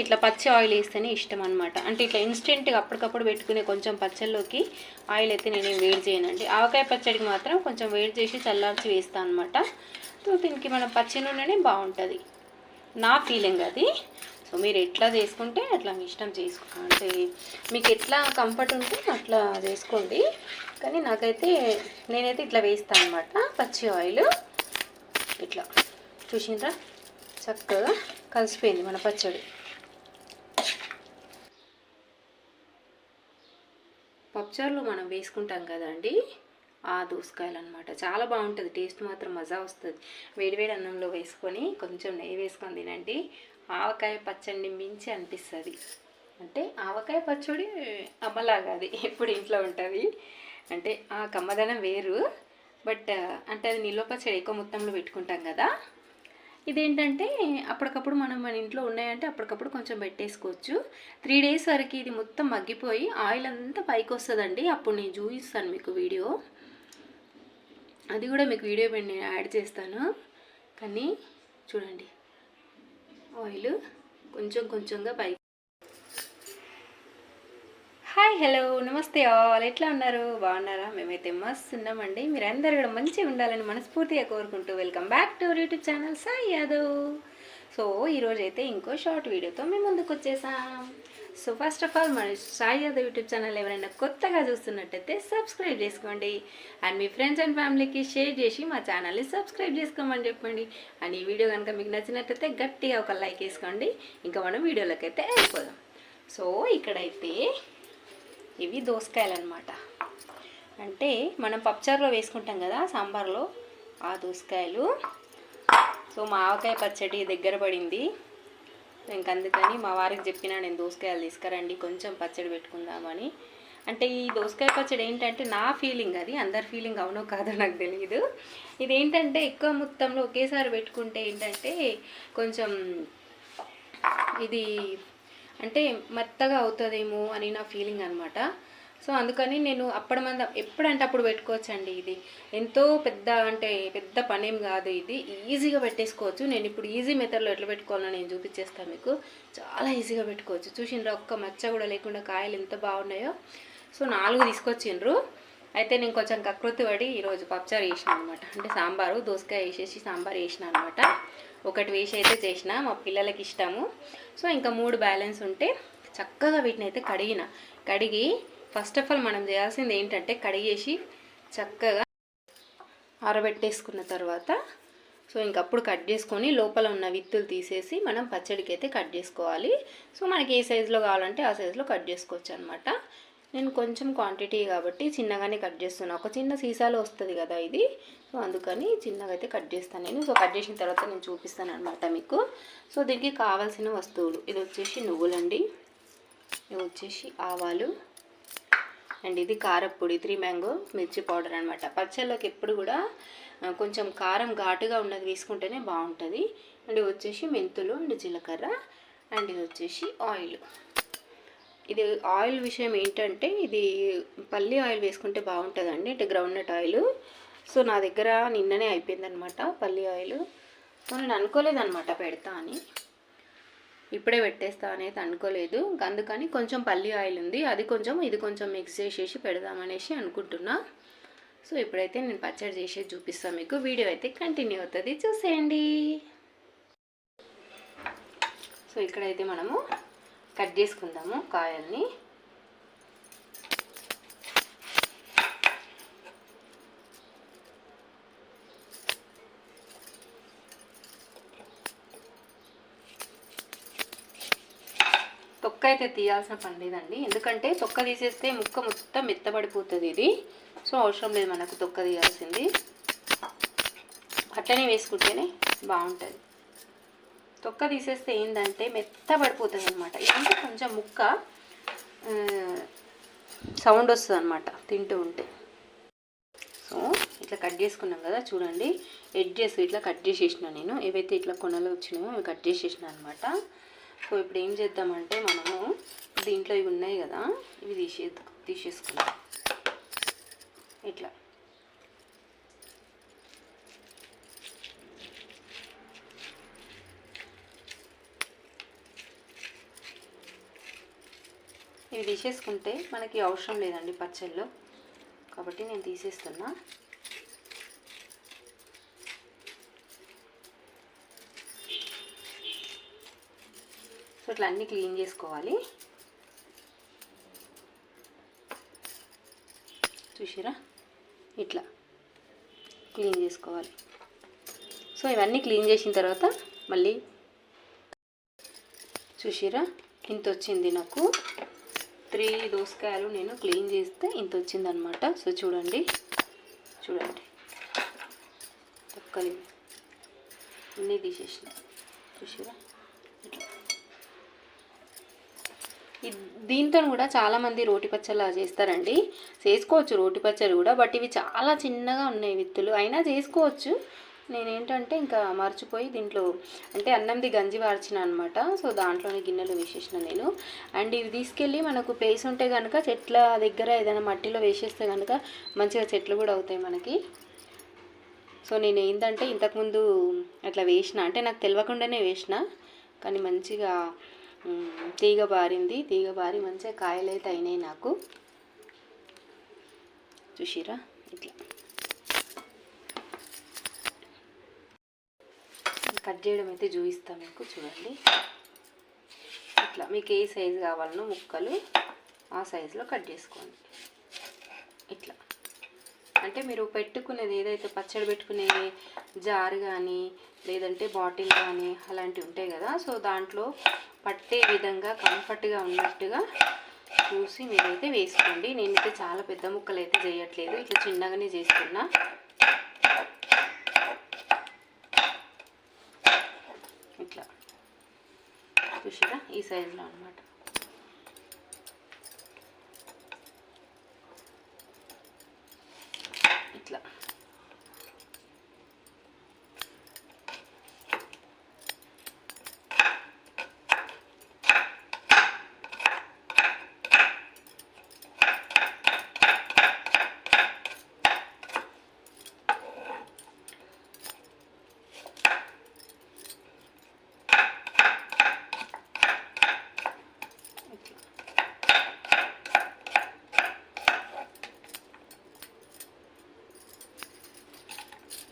ఇట్లా పచ్చి ఆయిల్ వేస్తేనే ఇష్టం అనమాట అంటే ఇట్లా ఇన్స్టెంట్గా అప్పటికప్పుడు పెట్టుకునే కొంచెం పచ్చళ్ళలోకి ఆయిల్ అయితే నేను వేడి చేయనండి. ఆవకాయ పచ్చడికి మాత్రం కొంచెం వేడి చేసి చల్లార్చి వేస్తాను అనమాట సో దీనికి మనం పచ్చి నూనెనే బాగుంటుంది. నా ఫీలింగ్ అది. సో మీరు ఎట్లా చేసుకుంటే అట్లా మీ ఇష్టం చేసుకో అంటే మీకు ఎట్లా కంఫర్ట్ ఉంటే అట్లా చేసుకోండి. కానీ నాకైతే నేనైతే ఇట్లా వేస్తాను అనమాట పచ్చి ఆయిల్. ఇట్లా. చూసిండ్రా? చక్కగా కలిసిపోయింది మన పచ్చడి. పప్పుచారులో మనం వేసుకుంటాం కదండి ఆ దోసకాయలు అనమాట చాలా బాగుంటుంది టేస్ట్ మాత్రం మజా వస్తుంది. వేడివేడి అన్నంలో వేసుకొని కొంచెం నెయ్యి వేసుకొని తినండి ఆవకాయ పచ్చడిని మించి అనిపిస్తుంది. అంటే ఆవకాయ పచ్చడి అమ్మలాగా అది ఎప్పుడు ఇంట్లో ఉంటుంది. అంటే ఆ కమ్మదనం వేరు బట్ అంటే అది నిల్వ పచ్చడి ఎక్కువ మొత్తంలో పెట్టుకుంటాం కదా ఇదేంటంటే అప్పటికప్పుడు మనం మన ఇంట్లో ఉన్నాయంటే అప్పటికప్పుడు కొంచెం పెట్టేసుకోవచ్చు. త్రీ డేస్ వరకు ఇది మొత్తం మగ్గిపోయి ఆయిల్ అంతా పైకి వస్తుందండి. అప్పుడు నేను చూపిస్తాను మీకు వీడియో. అది కూడా మీకు వీడియో పెట్టి నేను యాడ్ చేస్తాను. కానీ చూడండి ఆయిల్ కొంచెం కొంచెంగా పైకి హాయ్ హలో నమస్తే ఆల్. ఎట్లా ఉన్నారు? బాగున్నారా? మేమైతే మస్తు ఉన్నామండి. మీరందరూ కూడా మంచిగా ఉండాలని మనస్ఫూర్తిగా కోరుకుంటూ welcome back to YouTube channel Sai Yadav. So ఈరోజు అయితే ఇంకో షార్ట్ వీడియోతో మేము ముందుకు వచ్చేసాం. సో ఫస్ట్ ఆఫ్ ఆల్ మన సాయి యాదవ్ యూట్యూబ్ ఛానల్ ఎవరైనా కొత్తగా చూస్తున్నట్టయితే సబ్స్క్రైబ్ చేసుకోండి. అండ్ మీ ఫ్రెండ్స్ అండ్ ఫ్యామిలీకి షేర్ చేసి మా ఛానల్ని సబ్స్క్రైబ్ చేసుకోమని చెప్పండి. అండ్ ఈ వీడియో కనుక మీకు నచ్చినట్టయితే గట్టిగా ఒక లైక్ వేసుకోండి. ఇంకా మనం వీడియోలోకి అయితే వెళ్ళిపోదాం. సో ఇక్కడైతే ఇవి దోసకాయలు అనమాట అంటే మనం పప్పుచారులో వేసుకుంటాం కదా సాంబార్లో ఆ దోసకాయలు. సో మా ఆవకాయ పచ్చడి దగ్గర పడింది. ఇంక అందుకని మా వారికి చెప్పిన నేను దోసకాయలు తీసుకురండి కొంచెం పచ్చడి పెట్టుకుందామని అంటే ఈ దోసకాయ పచ్చడి ఏంటంటే నా ఫీలింగ్ అది అందరి ఫీలింగ్ అవునో కాదో నాకు తెలియదు ఇదేంటంటే ఎక్కువ మొత్తంలో ఒకేసారి పెట్టుకుంటే ఏంటంటే కొంచెం ఇది అంటే మెత్తగా అవుతుందేమో అని నా ఫీలింగ్ అనమాట సో అందుకని నేను అప్పటి మంద ఎప్పుడంటే అప్పుడు పెట్టుకోవచ్చండి ఇది. ఎంతో పెద్ద అంటే పెద్ద పనేం కాదు ఇది. ఈజీగా పెట్టేసుకోవచ్చు. నేను ఇప్పుడు ఈజీ మెథడ్లో ఎట్లా పెట్టుకోవాలో నేను చూపించేస్తాను మీకు. చాలా ఈజీగా పెట్టుకోవచ్చు. చూసిండ్రు ఒక్క మచ్చ కూడా లేకుండా కాయలు ఎంత బాగున్నాయో. సో నాలుగు తీసుకొచ్చిండ్రు. అయితే నేను కొంచెం కకృతి పడి ఈరోజు పప్పుచారు వేసిన అనమాట అంటే సాంబారు దోసకాయ వేసేసి సాంబార్ వేసిన అనమాట ఒకటి వేసి అయితే చేసిన మా పిల్లలకి ఇష్టము. సో ఇంకా మూడు బ్యాలెన్స్ ఉంటే చక్కగా వీటిని అయితే కడిగిన. కడిగి ఫస్ట్ ఆఫ్ ఆల్ మనం చేయాల్సింది ఏంటంటే కడిగేసి చక్కగా ఆరబెట్టేసుకున్న తర్వాత సో ఇంకప్పుడు కట్ చేసుకొని లోపల ఉన్న విత్తులు తీసేసి మనం పచ్చడికి అయితే కట్ చేసుకోవాలి. సో మనకి ఏ సైజులో కావాలంటే ఆ సైజులో కట్ చేసుకోవచ్చు అనమాట నేను కొంచెం క్వాంటిటీ కాబట్టి చిన్నగానే కట్ చేస్తున్నాను ఒక చిన్న సీసాలో వస్తుంది కదా ఇది. సో అందుకని చిన్నగా అయితే కట్ చేస్తాను నేను. సో కట్ చేసిన తర్వాత నేను చూపిస్తాను అనమాట మీకు. సో దీనికి కావాల్సిన వస్తువులు. ఇది వచ్చేసి నువ్వులండి. ఇది వచ్చేసి ఆవాలు. అండ్ ఇది కారప్పొడి త్రీ మ్యాంగో మిర్చి పౌడర్ అనమాట పచ్చళ్ళకి ఎప్పుడు కూడా కొంచెం కారం ఘాటుగా ఉన్నది తీసుకుంటేనే బాగుంటుంది. అండ్ ఇది వచ్చేసి మెంతులు అండ్ జీలకర్ర. అండ్ ఇది వచ్చేసి ఆయిల్. ఇది ఆయిల్ విషయం ఏంటంటే ఇది పల్లి ఆయిల్ వేసుకుంటే బాగుంటుందండి. అంటే గ్రౌండ్నట్ ఆయిల్. సో నా దగ్గర నిన్ననే అయిపోయిందనమాట పల్లి ఆయిల్. సో నేను అనుకోలేదనమాట పెడతా అని. ఇప్పుడే పెట్టేస్తా అనేది అనుకోలేదు. అందుకని కొంచెం పల్లి ఆయిల్ ఉంది. అది కొంచెం ఇది కొంచెం మిక్స్ చేసేసి పెడదామనేసి అనుకుంటున్నా. సో ఇప్పుడైతే నేను పచ్చడి చేసేది చూపిస్తాను మీకు. వీడియో అయితే కంటిన్యూ అవుతుంది. చూసేయండి. సో ఇక్కడైతే మనము కట్ చేసుకుందాము కాయల్ని. తొక్క అయితే తీయాల్సిన పని లేదండి. ఎందుకంటే తొక్క తీసేస్తే ముక్క మొత్తం మెత్తబడిపోతుంది ఇది. సో అవసరం లేదు మనకు తొక్క తీయాల్సింది. అట్లనే వేసుకుంటేనే బాగుంటుంది. తొక్క తీసేస్తే ఏంటంటే మెత్తబడిపోతుంది అనమాట ఇదంటే కొంచెం ముక్క సౌండ్ వస్తుంది అనమాట తింటూ ఉంటే. సో ఇట్లా కట్ చేసుకున్నాం కదా చూడండి. ఎడ్జెస్ ఇట్లా కట్ చేసేసిన నేను. ఏవైతే ఇట్లా కొనలు వచ్చినాయో అవి కట్ చేసేసిన అనమాట సో ఇప్పుడు ఏం చేద్దామంటే మనము దీంట్లో ఇవి ఉన్నాయి కదా ఇవి తీసే తీసేసుకుందాం. ఇట్లా. ఇవి తీసేసుకుంటే మనకి అవసరం లేదండి పచ్చళ్ళు. కాబట్టి నేను తీసేస్తున్నా. సో ఇట్లా అన్నీ క్లీన్ చేసుకోవాలి. చూసారా? ఇట్లా క్లీన్ చేసుకోవాలి. సో ఇవన్నీ క్లీన్ చేసిన తర్వాత మళ్ళీ చూసిరా? ఇంత వచ్చింది నాకు. త్రీ దోసకాయలు నేను క్లీన్ చేస్తే ఇంత వచ్చింది అనమాట సో చూడండి. చూడండి. తొక్కలి. అన్నీ తీసేసిన. చూసారా దీంతో కూడా చాలామంది రోటి పచ్చళ్ళ చేస్తారండి. చేసుకోవచ్చు రోటి పచ్చడి కూడా బట్ ఇవి చాలా చిన్నగా ఉన్నాయి విత్తులు. అయినా చేసుకోవచ్చు. నేనేంటంటే ఇంకా మర్చిపోయి దీంట్లో అంటే అన్నంది గంజి వార్చిన అనమాట సో దాంట్లోనే గిన్నెలు వేసేసిన నేను. అండ్ ఇవి తీసుకెళ్ళి మనకు ప్లేస్ ఉంటే కనుక చెట్ల దగ్గర ఏదైనా మట్టిలో వేసేస్తే కనుక మంచిగా చెట్లు కూడా అవుతాయి మనకి. సో నేను ఏంటంటే ఇంతకుముందు అట్లా వేసిన అంటే నాకు తెలియకుండానే వేసిన కానీ మంచిగా తీగ బారింది. తీగ బారి మంచిగా కాయలు అయితే అయినాయి నాకు. చూసిరా ఇట్లా. కట్ చేయడం అయితే చూపిస్తాను మీకు చూడండి. ఇట్లా మీకు ఏ సైజు కావాలనో ముక్కలు ఆ సైజులో కట్ చేసుకోండి. ఇట్లా. అంటే మీరు పెట్టుకునేది ఏదైతే పచ్చడి పెట్టుకునే జార్ కానీ లేదంటే బాటిల్ కానీ అలాంటివి ఉంటాయి కదా సో దాంట్లో పట్టే విధంగా కంఫర్ట్గా ఉన్నట్టుగా చూసి మీరైతే వేసుకోండి. నేనైతే చాలా పెద్ద ముక్కలు అయితే చేయట్లేదు. ఇట్లా చిన్నగానే చేస్తున్నా ఇట్లా ఫిష్గా ఈ సైజులో అనమాట ఇట్లా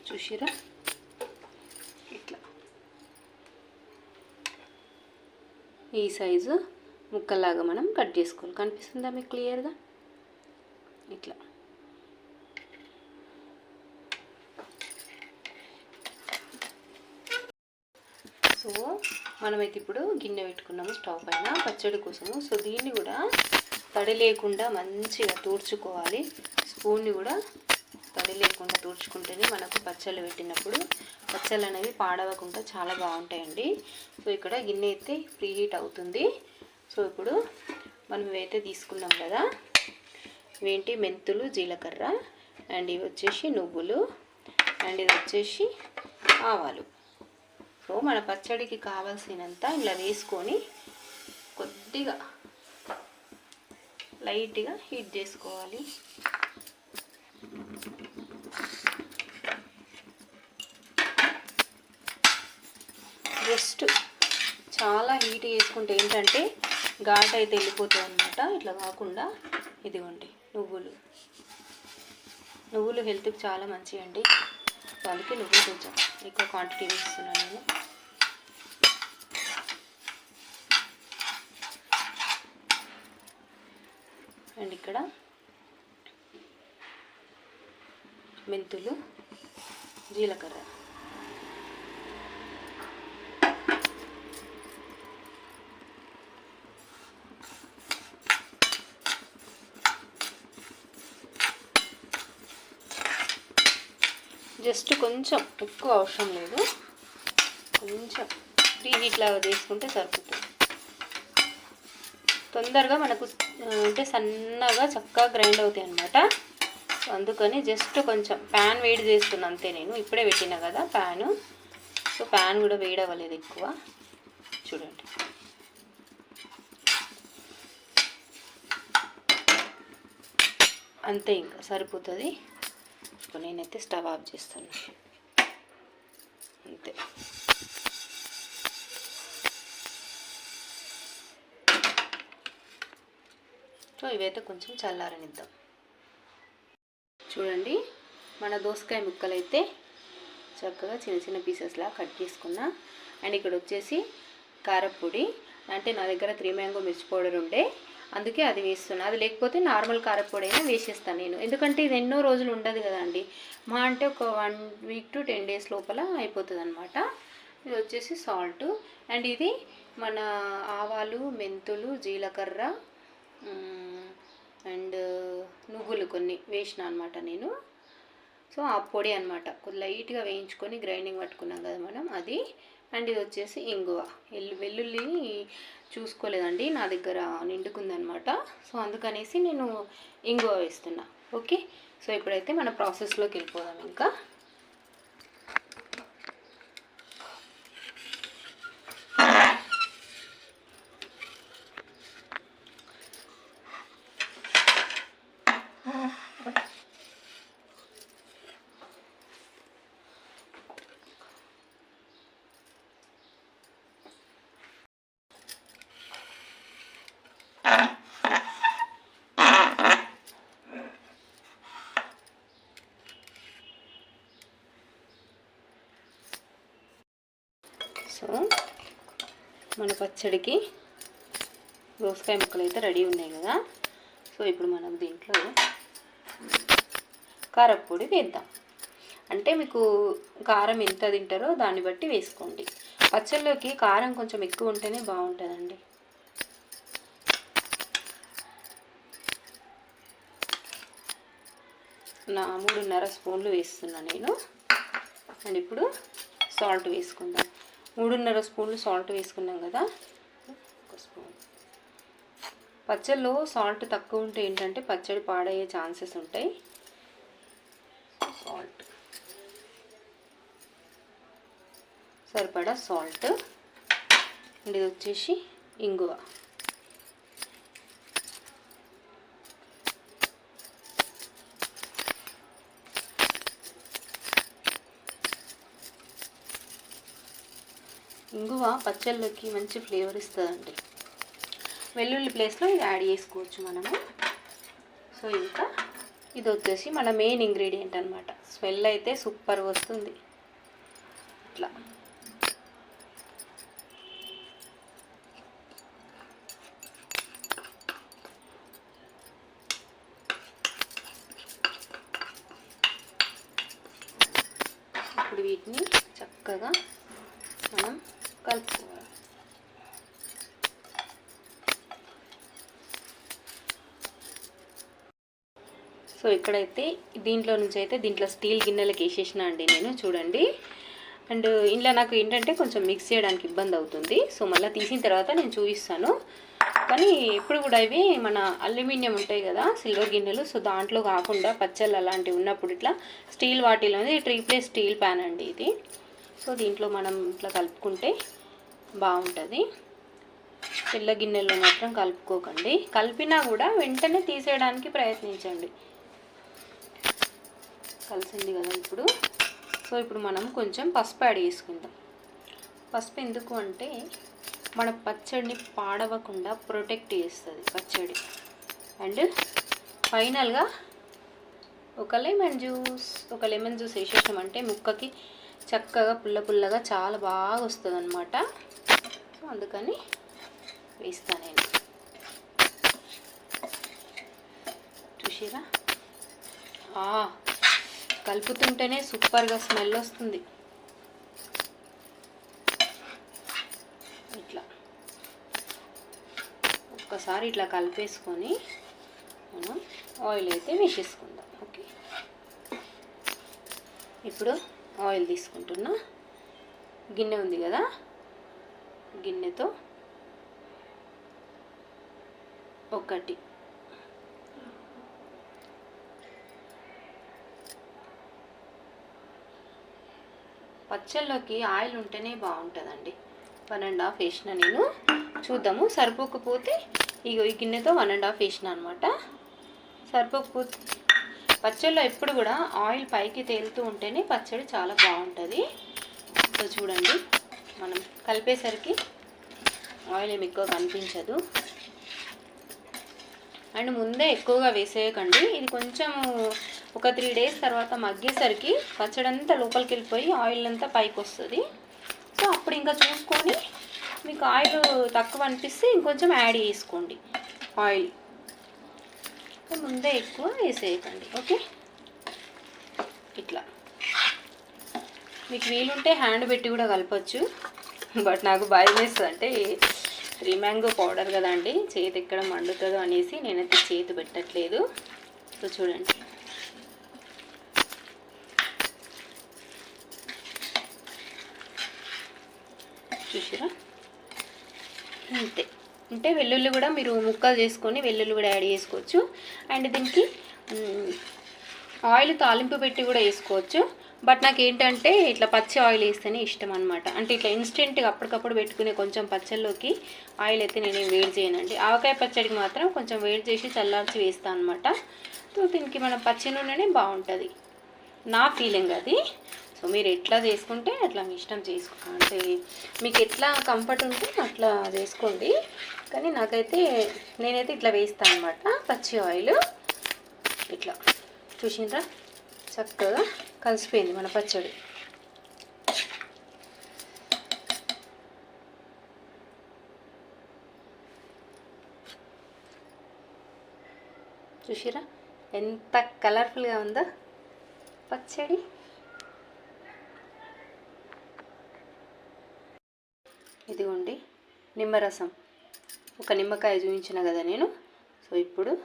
చూసిరా ఇట్లా ఈ సైజు ముక్కలాగా మనం కట్ చేసుకోవాలి. కనిపిస్తుందా మీకు క్లియర్గా? ఇట్లా. సో మనమైతే ఇప్పుడు గిన్నె పెట్టుకున్నాము స్టవ్ పైన. పచ్చడి కోసము. సో దీన్ని కూడా తడి లేకుండా మంచిగా తూడ్చుకోవాలి. స్పూన్ని కూడా తడి లేకుండా తుడుచుకుంటేనే మనకు పచ్చళ్ళు పెట్టినప్పుడు పచ్చళ్ళు అనేవి పాడవకుండా చాలా బాగుంటాయండి. సో ఇక్కడ గిన్నె అయితే ప్రీ హీట్ అవుతుంది. సో ఇప్పుడు మనం ఇవైతే తీసుకున్నాం కదా. ఇవేంటి? మెంతులు జీలకర్ర అండ్ ఇవి వచ్చేసి నువ్వులు అండ్ ఇది వచ్చేసి ఆవాలు. సో మన పచ్చడికి కావాల్సినంత ఇలా వేసుకొని కొద్దిగా లైట్గా హీట్ చేసుకోవాలి. జస్ట్ చాలా హీట్ చేసుకుంటే ఏంటంటే ఘాట్ అయితే వెళ్ళిపోతుంది అనమాట ఇట్లా కాకుండా ఇదిగోండి నువ్వులు. నువ్వులు హెల్త్కి చాలా మంచి అండి వాళ్ళకి నువ్వులు కొంచెం ఎక్కువ క్వాంటిటీ ఇస్తున్నాను నేను. అండ్ ఇక్కడ మెంతులు జీలకర్ర. జస్ట్ కొంచెం ఎక్కువ అవసరం లేదు. కొంచెం ప్రీ హీట్ లాగా చేసుకుంటే సరిపోతుంది. తొందరగా మనకు అంటే సన్నగా చక్కగా గ్రైండ్ అవుతాయి అనమాట అందుకని జస్ట్ కొంచెం ప్యాన్ వేడి చేస్తున్నా అంతే నేను. ఇప్పుడే పెట్టినా కదా ప్యాను. సో ప్యాన్ కూడా వేడి అవ్వలేదు ఎక్కువ. చూడండి. అంతే ఇంకా సరిపోతుంది. ఇప్పుడు నేనైతే స్టవ్ ఆఫ్ చేస్తాను అంతే. సో ఇవైతే కొంచెం చల్లారనిద్దాం. చూడండి మన దోసకాయ ముక్కలు అయితే చక్కగా చిన్న చిన్న పీసెస్లా కట్ చేసుకున్నా. అండ్ ఇక్కడ వచ్చేసి కారపొడి. అంటే నా దగ్గర త్రీ మ్యాంగో మిర్చి పౌడర్ ఉండే. అందుకే అది వేస్తున్నాను అది లేకపోతే నార్మల్ కారపొడి అయినా వేసేస్తాను నేను. ఎందుకంటే ఇది ఎన్నో రోజులు ఉండదు కదండి. మా అంటే ఒక one week to ten days లోపల అయిపోతుంది అనమాట ఇది వచ్చేసి సాల్ట్. అండ్ ఇది మన ఆవాలు మెంతులు జీలకర్ర అండ్ నువ్వులు కొన్ని వేసిన అనమాట నేను. సో ఆ పొడి అనమాట లైట్గా వేయించుకొని గ్రైండింగ్ పట్టుకున్నాం కదా మనం. అది అండ్ ఇది వచ్చేసి ఇంగువ. ఎల్లు వెల్లుల్లి చూసుకోలేదండి నా దగ్గర నిండుకుందనమాట. సో అందుకనేసి నేను ఇంగువ వేస్తున్నా. ఓకే? సో ఇప్పుడైతే మన ప్రాసెస్లోకి వెళ్ళిపోదాం ఇంకా. సో మన పచ్చడికి దోసకాయ ముక్కలు అయితే రెడీ ఉన్నాయి కదా. సో ఇప్పుడు మనం దీంట్లో కారపొడి వేద్దాం. అంటే మీకు కారం ఎంత తింటారో దాన్ని బట్టి వేసుకోండి. పచ్చళ్ళలోకి కారం కొంచెం ఎక్కువ ఉంటేనే బాగుంటుందండి. నా మూడున్నర స్పూన్లు వేస్తున్నా నేను. అండ్ ఇప్పుడు సాల్ట్ వేసుకుందాం. మూడున్నర స్పూన్లు సాల్ట్ వేసుకున్నాం కదా. ఒక స్పూన్. పచ్చళ్ళలో సాల్ట్ తక్కువ ఉంటే ఏంటంటే పచ్చడి పాడయ్యే ఛాన్సెస్ ఉంటాయి. సాల్ట్. సరిపడా సాల్ట్. ఇది వచ్చేసి ఇంగువ. ఇంగువ పచ్చళ్ళకి మంచి ఫ్లేవర్ ఇస్తుందండి. వెల్లుల్లి ప్లేస్లో ఇది యాడ్ చేసుకోవచ్చు మనము. సో ఇంకా ఇది వచ్చేసి మన మెయిన్ ఇంగ్రీడియంట్ అనమాట స్మెల్ అయితే సూపర్ వస్తుంది. ఇట్లా. ఇప్పుడు వీటిని చక్కగా మనం కలుపుకోవాలి సో ఇక్కడైతే దీంట్లో నుంచి అయితే దీంట్లో స్టీల్ గిన్నెలకు వేసేసిన అండి నేను చూడండి. అండ్ ఇంట్లో నాకు ఏంటంటే కొంచెం మిక్స్ చేయడానికి ఇబ్బంది అవుతుంది. సో మళ్ళీ తీసిన తర్వాత నేను చూపిస్తాను. కానీ ఇప్పుడు కూడా ఇవి మన అల్యూమినియం ఉంటాయి కదా సిల్వర్ గిన్నెలు. సో దాంట్లో కాకుండా పచ్చళ్ళు అలాంటివి ఉన్నప్పుడు ఇట్లా స్టీల్ వాటిలో ప్లేస్ స్టీల్ ప్యాన్ అండి ఇది. సో దీంట్లో మనం ఇట్లా కలుపుకుంటే బాగుంటుంది. తెల్ల గిన్నెల్లో మాత్రం కలుపుకోకండి. కలిపినా కూడా వెంటనే తీసేయడానికి ప్రయత్నించండి. కలిసింది కదా ఇప్పుడు. సో ఇప్పుడు మనం కొంచెం పసుపు యాడ్ చేసుకుందాం. పసుపు ఎందుకు అంటే మన పచ్చడిని పాడవకుండా ప్రొటెక్ట్ చేస్తుంది పచ్చడి. అండ్ ఫైనల్గా ఒక లెమన్ జ్యూస్ ఒక లెమన్ జ్యూస్ వేసేసామంటే ముక్కకి చక్కగా పుల్ల పుల్లగా చాలా బాగా వస్తుంది అనమాట సో అందుకని వేస్తాను నేను. చూసిరా కలుపుతుంటేనే సూపర్గా స్మెల్ వస్తుంది. ఇట్లా. ఒక్కసారి ఇట్లా కలిపేసుకొని మనం ఆయిల్ అయితే వేసేసుకుందాం. ఓకే. ఇప్పుడు ఆయిల్ తీసుకుంటున్నా. గిన్నె ఉంది కదా? గిన్నెతో ఒకటి. పచ్చళ్ళలోకి ఆయిల్ ఉంటేనే బాగుంటుందండి. వన్ అండ్ హాఫ్ వేసిన నేను చూద్దాము. సరిపోకపోతే ఇగో ఈ గిన్నెతో వన్ అండ్ హాఫ్ వేసిన అనమాట సరిపోకపోతే పచ్చళ్ళలో ఎప్పుడు కూడా ఆయిల్ పైకి తేలుతూ ఉంటేనే పచ్చడి చాలా బాగుంటుంది. సో చూడండి మనం కలిపేసరికి ఆయిల్ ఏమి ఎక్కువ కనిపించదు. అండ్ ముందే ఎక్కువగా వేసేయకండి. ఇది కొంచెం ఒక త్రీ డేస్ తర్వాత మగ్గేసరికి పచ్చడి అంతా లోపలికి వెళ్ళిపోయి ఆయిల్ అంతా పైకి వస్తుంది. సో అప్పుడు ఇంకా చూసుకొని మీకు ఆయిల్ తక్కువ అనిపిస్తే ఇంకొంచెం యాడ్ చేసుకోండి ఆయిల్. ముందే ఎక్కువ వేసేయకండి ఓకే? ఇట్లా. మీకు వీలుంటే హ్యాండ్ పెట్టి కూడా కలపచ్చు. బట్ నాకు భయం వేస్తుంది. అంటే ఫ్రీ మ్యాంగో పౌడర్ కదండి చేతి ఎక్కడ మండుతుందో అనేసి నేనైతే చేతి పెట్టట్లేదు. సో చూడండి. చూసారా? అంతే. అంటే వెల్లుల్లి కూడా మీరు ముక్కలు చేసుకొని వెల్లుల్లి కూడా యాడ్ చేసుకోవచ్చు. అండ్ దీనికి ఆయిల్ తాలింపు పెట్టి కూడా వేసుకోవచ్చు. బట్ నాకు ఏంటంటే ఇట్లా పచ్చి ఆయిల్ వేస్తేనే ఇష్టం అనమాట అంటే ఇట్లా ఇన్స్టెంట్గా అప్పటికప్పుడు పెట్టుకునే కొంచెం పచ్చళ్ళలోకి ఆయిల్ అయితే నేను వేడి చేయనండి ఆవకాయ పచ్చడికి మాత్రం కొంచెం వేడి చేసి చల్లార్చి వేస్తాను అనమాట సో దీనికి మన పచ్చి నూనెనే బాగుంటుంది. నా ఫీలింగ్ అది. సో మీరు ఎట్లా చేసుకుంటే అట్లా మీ ఇష్టం చేసుకో అంటే మీకు ఎట్లా కంఫర్ట్ ఉంటే అట్లా చేసుకోండి. కానీ నాకైతే నేనైతే ఇట్లా వేస్తాను అనమాట పచ్చి ఆయిల్ ఇట్లా. చూసిండ్రా? చక్కగా కలిసిపోయింది మన పచ్చడి. చూసిరా? ఎంత కలర్ఫుల్గా ఉందో. పచ్చడి. ఇదిగోండి నిమ్మరసం. ఒక నిమ్మకాయ చూపించిన కదా నేను. సో ఇప్పుడు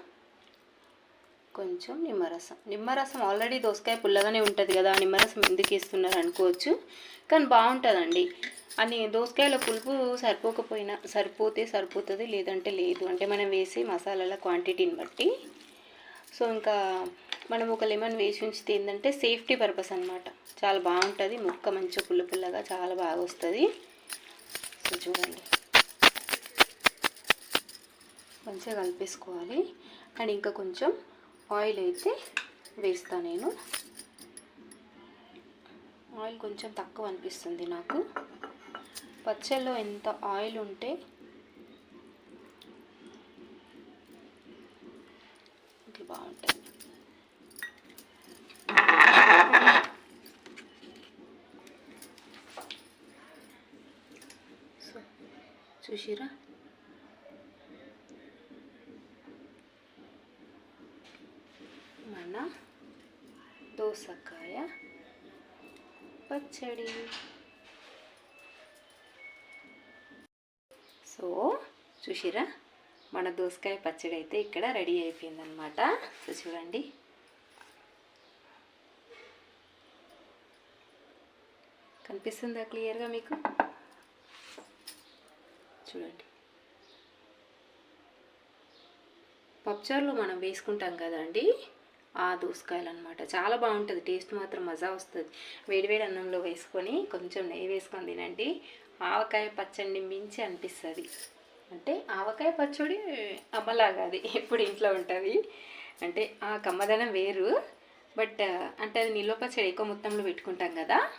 కొంచెం నిమ్మరసం. నిమ్మరసం ఆల్రెడీ దోసకాయ పుల్లగానే ఉంటుంది కదా నిమ్మరసం ఎందుకు ఇస్తున్నారు అనుకోవచ్చు. కానీ బాగుంటుందండి. అని దోసకాయల పులుపు సరిపోకపోయినా సరిపోతే సరిపోతుంది లేదంటే లేదు. అంటే మనం వేసే మసాలాల క్వాంటిటీని బట్టి. సో ఇంకా మనం ఒక లెమన్ వేసి ఉంచితే ఏంటంటే సేఫ్టీ పర్పస్ అనమాట చాలా బాగుంటుంది. ముక్క మంచిగా పుల్ల పుల్లగా చాలా బాగా వస్తుంది. చూడండి మంచిగా కలిపేసుకోవాలి. అండ్ ఇంకా కొంచెం ఆయిల్ అయితే వేస్తాను నేను. ఆయిల్ కొంచెం తక్కువ అనిపిస్తుంది నాకు. పచ్చళ్ళలో ఎంత ఆయిల్ ఉంటే ఇట్లా బాగుంటుంది సో చూసిరా మన దోసకాయ పచ్చడి సో చూసిరా? మన దోసకాయ పచ్చడి అయితే ఇక్కడ రెడీ అయిపోయిందనమాట సో చూడండి. కనిపిస్తుందా క్లియర్గా మీకు? చూడండి. పప్చార్లో మనం వేసుకుంటాం కదండి ఆ దోసకాయలు అనమాట చాలా బాగుంటుంది టేస్ట్ మాత్రం మజా వస్తుంది. వేడివేడి అన్నంలో వేసుకొని కొంచెం నెయ్యి వేసుకొని తినండి. ఆవకాయ పచ్చడిని మించి అనిపిస్తుంది. అంటే ఆవకాయ పచ్చడి అమ్మలాగా అది. ఎప్పుడు ఇంట్లో ఉంటుంది. అంటే ఆ కమ్మదనం వేరు. బట్ అంటే అది నిల్వ పచ్చడి ఎక్కువ మొత్తంలో పెట్టుకుంటాం కదా.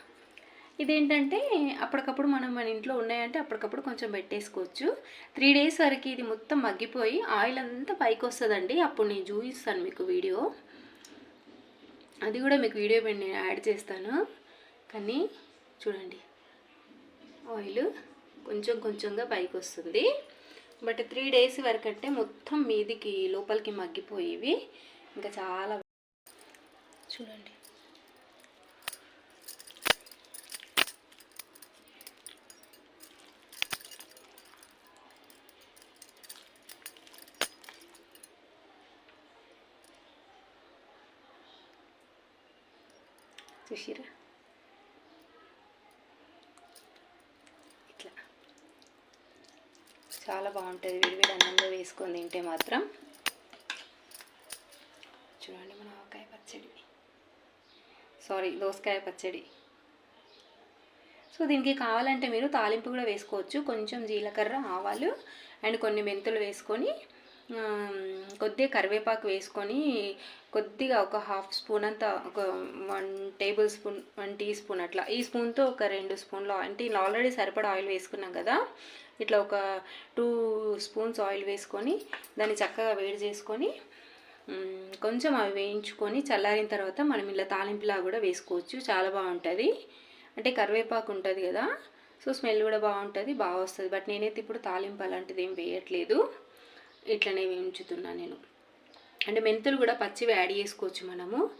ఇదేంటంటే అప్పటికప్పుడు మనం మన ఇంట్లో ఉన్నాయంటే అప్పటికప్పుడు కొంచెం పెట్టేసుకోవచ్చు. త్రీ డేస్ వరకు ఇది మొత్తం మగ్గిపోయి ఆయిల్ అంతా పైకి వస్తుందండి. అప్పుడు నేను చూపిస్తాను మీకు వీడియో. అది కూడా మీకు వీడియో నేను యాడ్ చేస్తాను. కానీ చూడండి. ఆయిల్ కొంచెం కొంచెంగా పైకి వస్తుంది. బట్ త్రీ డేస్ వరకు అంటే మొత్తం మీదికి లోపలికి మగ్గిపోయేవి. ఇంకా చాలా చూడండి. చూసిరా ఇట్లా చాలా బాగుంటుంది. విడివిడి అన్నంలో వేసుకొని తింటే మాత్రం. చూడండి మన ఆవకాయ పచ్చడి. సారీ దోసకాయ పచ్చడి. సో దీనికి కావాలంటే మీరు తాలింపు కూడా వేసుకోవచ్చు. కొంచెం జీలకర్ర ఆవాలు అండ్ కొన్ని మెంతులు వేసుకొని కొద్దిగా కరివేపాకు వేసుకొని కొద్దిగా ఒక హాఫ్ స్పూన్ అంతా ఒక one tablespoon one teaspoon అట్లా. ఈ స్పూన్తో ఒక రెండు స్పూన్లు అంటే ఆల్రెడీ సరిపడా ఆయిల్ వేసుకున్నాం కదా. ఇట్లా ఒక టూ స్పూన్స్ ఆయిల్ వేసుకొని దాన్ని చక్కగా వేడి చేసుకొని కొంచెం అవి వేయించుకొని చల్లారిన తర్వాత మనం ఇలా తాలింపులా కూడా వేసుకోవచ్చు. చాలా బాగుంటుంది. అంటే కరివేపాకు ఉంటుంది కదా సో స్మెల్ కూడా బాగుంటుంది బాగా వస్తుంది. బట్ నేనైతే ఇప్పుడు తాలింపు అలాంటిది ఏం వేయట్లేదు. ఇట్లనే వేయించుతున్నాను నేను. అంటే మెంతులు కూడా పచ్చివి యాడ్ చేసుకోవచ్చు మనము.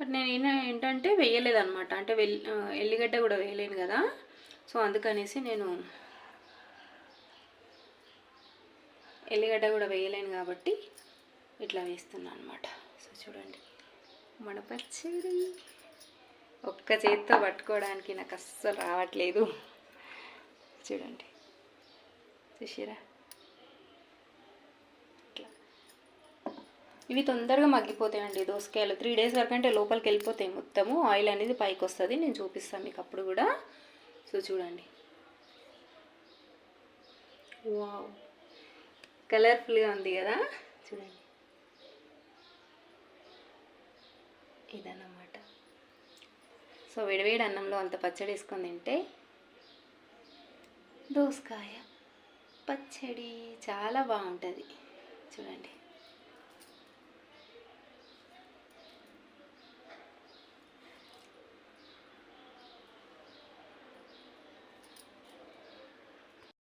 బట్ నేను ఏన- ఏంటంటే వేయలేదన్నమాట. అంటే వెల్ ఎల్లిగడ్డ కూడా వేయలేను కదా. సో అందుకనేసి నేను ఎల్లిగడ్డ కూడా వేయలేను కాబట్టి ఇట్లా వేస్తున్నాను అనమాట సో చూడండి మన పచ్చడి. ఒక్క చేత్తో పట్టుకోవడానికి నాకు అస్సలు రావట్లేదు. చూడండి చూసిరా? ఇట్లా. ఇవి తొందరగా మగ్గిపోతాయండి దోసకాయలు. త్రీ డేస్ వరకు అంటే లోపలికి వెళ్ళిపోతాయి మొత్తము. ఆయిల్ అనేది పైకి వస్తుంది. నేను చూపిస్తాను మీకు అప్పుడు కూడా. సో చూడండి. వావ్. కలర్ఫుల్గా ఉంది కదా? చూడండి. ఇదన్నమాట. సో వేడివేడి అన్నంలో అంత పచ్చడి వేసుకొని తింటే దోసకాయ పచ్చడి చాలా బాగుంటుంది. చూడండి.